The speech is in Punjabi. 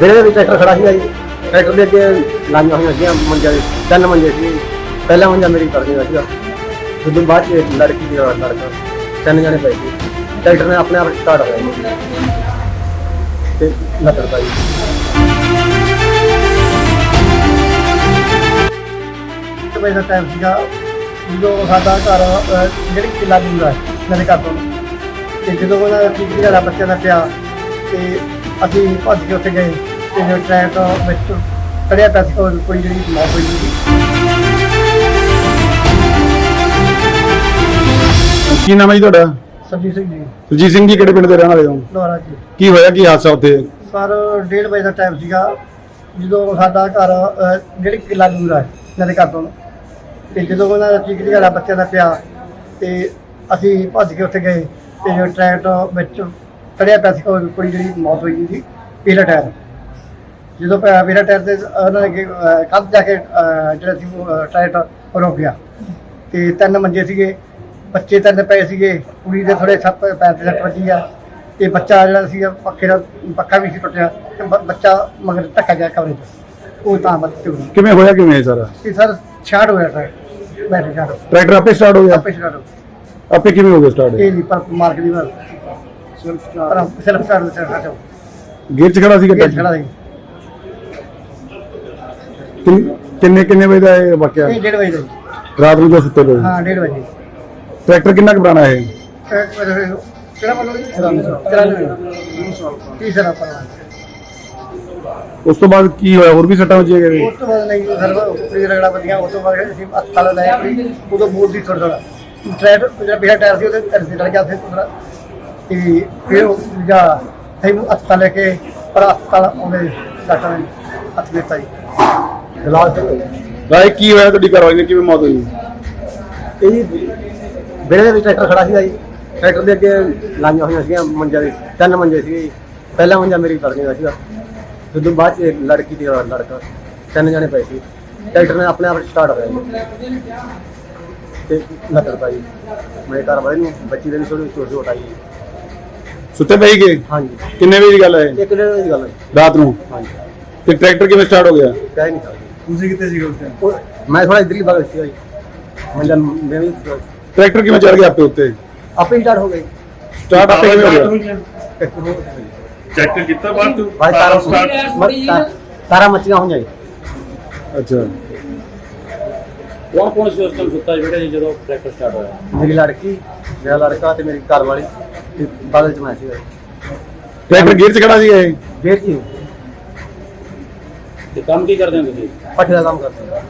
ਫਿਰ ਦੇ ਵਿੱਚ ਟਰੈਕਟਰ ਖੜਾ ਸੀਗਾ ਜੀ। ਟਰੈਕਟਰ ਦੇ ਅੱਗੇ ਲਾਈਆਂ ਹੋਈਆਂ ਸੀਗੀਆਂ ਮੰਜਾ ਦੇ ਤਿੰਨ ਮੰਜੇ ਸੀ। ਪਹਿਲਾ ਮੰਜਾ ਮੇਰੀ ਪਤਨੀ ਦਾ ਸੀਗਾ। ਉਦੋਂ ਬਾਅਦ 'ਚ ਇੱਕ ਲੜਕੀ ਦੀ ਔਰ ਲੜਕਾ। ਤਿੰਨ ਜਣੇ ਪਏ ਸੀ। ਟਰੈਕਟਰ ਨੇ ਆਪਣੇ ਆਪ ਸਟਾਰਟ ਹੋਇਆ ਜੀ। ਤੇ ਲੱਤੜ ਪਾਈ। ਵਜੇ ਦਾ ਟਾਈਮ ਸੀਗਾ ਜਦੋਂ ਸਾਡਾ ਘਰ ਅਹ, ਜਿਹੜੀ ਕਿਲਾ ਦੂਰ ਹੈ ਮੇਰੇ ਘਰ ਤੋਂ। ਤੇ ਜਦੋਂ ਉਹਨਾਂ ਦਾ ਠੀਕ ਜਿਹੜਾ ਬੱਚਿਆਂ ਦਾ ਪਿਆ ਤੇ ਅਸੀਂ ਭੱਜ ਕੇ ਉੱਥੇ ਗਏ। ਜੋ ਟਰੈਕ ਵਿੱਚ ਖੜਿਆ ਪਿਆ ਸੀ ਕੋਈ ਕੋਈ ਜਿਹੜੀ ਮੌਤ ਹੋਈ ਸੀ। ਕੀ ਨਾਮ ਹੈ ਜੀ ਤੁਹਾਡਾ? ਸਰਜੀਤ ਸਿੰਘ ਜੀ। ਸੁਰਜੀਤ ਸਿੰਘ ਜੀ ਕਿਹੜੇ ਪਿੰਡ ਦੇ ਰਹਿਣ ਵਾਲੇ ਹੋ? ਲੋਹਾਰਾ ਜੀ। ਕੀ ਹੋਇਆ ਕੀ ਹਾਦਸਾ ਉੱਥੇ? ਸਰ 1:30 ਵਜੇ ਦਾ ਟਾਈਮ ਸੀਗਾ। ਜਦੋਂ ਸਾਡਾ ਘਰ ਅਹ, ਜਿਹੜੀ ਕਿਲਾ ਦੂਰ ਹੈ ਮੇਰੇ ਘਰ ਤੋਂ। ਤੇ ਜਦੋਂ ਉਹਨਾਂ ਦਾ ਠੀਕ ਜਿਹੜਾ ਬੱਚਿਆਂ ਦਾ ਪਿਆ ਤੇ ਅਸੀਂ ਭੱਜ ਕੇ ਉੱਥੇ ਗਏ। ਤੇ ਜੋ ਟਰੈਕ ਵਿੱਚ ਖੜਿਆ ਪਿਆ ਸੀ ਕੋਈ ਕੋਈ ਜਿਹੜੀ ਮੌਤ ਹੋਈ ਸੀ ਪੀਲਾ ਟਾਇਰ ਜਦੋਂ ਪਿਆ ਪੀਲਾ ਟਾਇਰ ਤੇ ਉਹਨਾਂ ਨੇ ਕੱਦ ਜਾ ਕੇ ਅਹ, ਜਿਹੜਾ ਸੀ ਉਹ, ਟਰੈਕ ਰੁਕ ਗਿਆ। ਤੇ ਤਿੰਨ ਮੰਜੇ ਸੀਗੇ ਬੱਚੇ ਤਿੰਨ ਪਏ ਸੀਗੇ ਕੁੜੀ ਦੇ ਥੋੜੇ ਸੱਤ ਪੈਰ ਤੇ ਸੱਟ ਵੱਜੀ ਆ ਤੇ ਬੱਚਾ ਜਿਹੜਾ ਸੀ ਪੱਖੇ ਦਾ ਪੱਖਾ ਵੀ ਸੀ ਟੁੱਟਿਆ ਤੇ ਬ- ਬੱਚਾ ਮਗਰ ਧੱਕਾ ਗਿਆ ਕਮਰੇ 'ਚ ਉਹ ਤਾਂ ਬੱਚੇ ਹੋਈ। ਕਿਵੇਂ ਹੋਇਆ ਕਿਵੇਂ ਇਹ ਸਾਰਾ? ਤੇ ਸਰ ਛਾੜ ਹੋਇਆ ਸਰ ਬੈਠੇ ਛਾੜ ਟਰੈਕਟਰ ਆਪੇ ਸਟਾਰਟ ਹੋ ਗਿਆ? ਆਪੇ ਛਾੜ ਆਪੇ ਕਿਵੇਂ ਹੋ ਗਿਆ ਸਟਾਰਟ? ਇਹ ਨਹੀਂ ਪਰ ਮਾਰਕ ਦੀ ਬਾਤ ਪਰ ਸਿਰਫ ਛਾੜ ਦੇ ਛਾੜ ਗੇਅਰ 'ਚ ਖੜਾ ਸੀਗਾ ਇਹ ਖੜਾ ਸੀ। ਕਿੰਨ- ਕਿੰਨੇ ਕਿੰਨੇ ਵਜੇ ਦਾ ਇਹ ਵਾਕਿਆ? ਇਹ ਡੇਢ ਵਜੇ ਦਾ ਜੀ। ਰਾਤ ਨੂੰ ਜੋ ਸੁੱਤੇ ਪਏ ਹਾਂ ਡੇਢ ਵਜੇ। ਟਰੈਕਟਰ ਕਿੰਨਾ ਕੁ ਪੁਰਾਣਾ ਹੈ ਇਹ ਕਿਹੜਾ ਬੋਲੋ ਜੀ? ਚਰਾਨਵੇਂ। ਤੀਸਰਾ ਪਰਵਾਹ ਉਸ ਤੋਂ ਬਾਅਦ ਕੀ ਹੋਇਆ? ਹੋਰ ਵੀ ਸੱਟਾਂ ਵੱਜੀਆਂ ਗਏ ਉਸ ਤੋਂ ਬਾਅਦ ਨਹੀਂ ਸਰ ਉੱਪਰੀ ਰਗੜਾ ਵਧੀਆ ਉਸ ਤੋਂ ਬਾਅਦ ਅਸੀਂ ਹਸਪਤਾਲ ਲੈ ਗਏ ਉਦੋਂ ਬੋਲ ਦੀ ਥੋੜਾ ਥੋੜਾ ਟਾਇਰ ਜਿਹੜਾ ਪਿਛਲਾ ਟਾਇਰ ਸੀ ਉਹਦੇ ਦੇ ਲੜ ਗਿਆ ਸੀ ਥੋੜਾ ਤੇ ਫਿਰ ਉਹ ਜਾ ਅਸੀਂ ਨੂੰ ਹਸਪਤਾਲ ਲੈ ਕੇ ਪਰ ਹਸਪਤਾਲ ਉਹਨੇ ਡਾਕਟਰ ਨੇ ਹੱਥ ਦਿੱਤਾ ਜੀ। ਗਲਾਸ ਤੇ ਰਾਏ ਕੀ ਹੋਇਆ? ਤੁਹਾਡੀ ਘਰਵਾਲੀ ਨੇ ਕਿਵੇਂ ਮੌਤ ਹੋਈ? ਇਹ ਜੀ ਵਿਹੜੇ ਦੇ ਵਿੱਚ ਟਰੈਕਟਰ ਖੜਾ ਸੀਗਾ ਜੀ। ਟਰੈਕਟਰ ਦੇ ਅੱਗੇ ਲਾਈਆਂ ਹੋਈਆਂ ਸੀਗੀਆਂ ਮੰਜਾ ਦੇ ਤਿੰਨ ਮੰਜੇ ਸੀਗੇ ਜੀ। ਪਹਿਲਾ ਮੰਜਾ ਮੇਰੀ ਪਤਨੀ ਦਾ ਸੀਗਾ। ਉਦੋਂ ਬਾਅਦ 'ਚ ਇੱਕ ਲੜਕੀ ਔਰ ਲੜਕਾ। ਤਿੰਨ ਜਣੇ ਪਏ ਸੀ। ਟਰੈਕਟਰ ਨੇ ਆਪਣੇ ਆਪ ਸਟਾਰਟ ਹੋਇਆ ਜੀ। ਤੇ ਲੱਤੜ ਪਾਈ। ਮੇਰੇ ਘਰ ਵਾਲੇ ਨੂੰ ਬੱਚੀ ਦੇ ਵੀ ਥੋੜੀ ਚੋਟ ਆਈ। ਸੁੱਤੇ ਪਏ ਗਏ ਹਾਂਜੀ। ਕਿੰਨੇ ਵਜੇ ਦੀ ਗੱਲ ਹੈ ਇੱਕ ਡੇਢ ਵਜੇ ਦੀ ਗੱਲ ਹੈ। ਰਾਤ ਨੂੰ? ਹਾਂਜੀ। ਤੇ ਟਰੈਕਟਰ ਕਿਵੇਂ ਸਟਾਰਟ ਹੋ ਗਿਆ? ਕਹਿ ਨਹੀਂ ਸਕਦਾ। ਤੁਸੀਂ ਕਿੱਥੇ ਸੀਗੇ ਉਸ ਉਹ ਮੈਂ ਥੋੜਾ ਇਧਰਲੀ ਬਗਲ ਸੀਗਾ ਜੀ ਮੰਜਾ ਮੈਂ ਵੀ ਟਰੈਕਟਰ ਕਿਵੇਂ ਚੜ ਗਿਆ ਆਪੇ ਉੱਤੇ? ਆਪੇ ਹੀ ਸਟਾਰਟ ਹੋ ਗਈ ਸਟਾਰਟ ਆਪੇ ਕਿਵੇਂ ਹੋ ਗਿਆ? ਚੈੱਕ ਕੀਤਾ ਬਾਅਦ ਤੂੰ? ਭਾਈ ਤਾਰਾ ਮ- ਤਾ- ਤਾਰਾ ਮੱਚੀਆਂ ਹੋਈਆਂ ਜੀ। ਅੱਛਾ। ਕੌਣ ਕੌਣ ਸੀ ਉਸ ਟਾਈਮ ਸੁੱਤਾ ਜਿਹੜਾ ਜੀ ਜਦੋਂ ਟਰੈਕਟਰ ਸਟਾਰਟ ਹੋਇਆ? ਮੇਰੀ ਲੜਕੀ ਮੇਰਾ ਲੜਕਾ ਤੇ ਮੇਰੀ ਘਰ ਵਾਲੀ ਤੇ ਬਗਲ ਚ ਮੈਂ ਸੀਗਾ। ਟਰੈਕਟਰ ਗੇਅਰ 'ਚ ਖੜਾ ਸੀਗਾ ਇਹ? ਡੇਢ ਜੀ ਤੇ ਕੰਮ ਕੀ ਕਰਦੇ ਹੋ ਤੁਸੀਂ? ਪੱਠੇ ਦਾ ਕੰਮ ਕਰਦਾ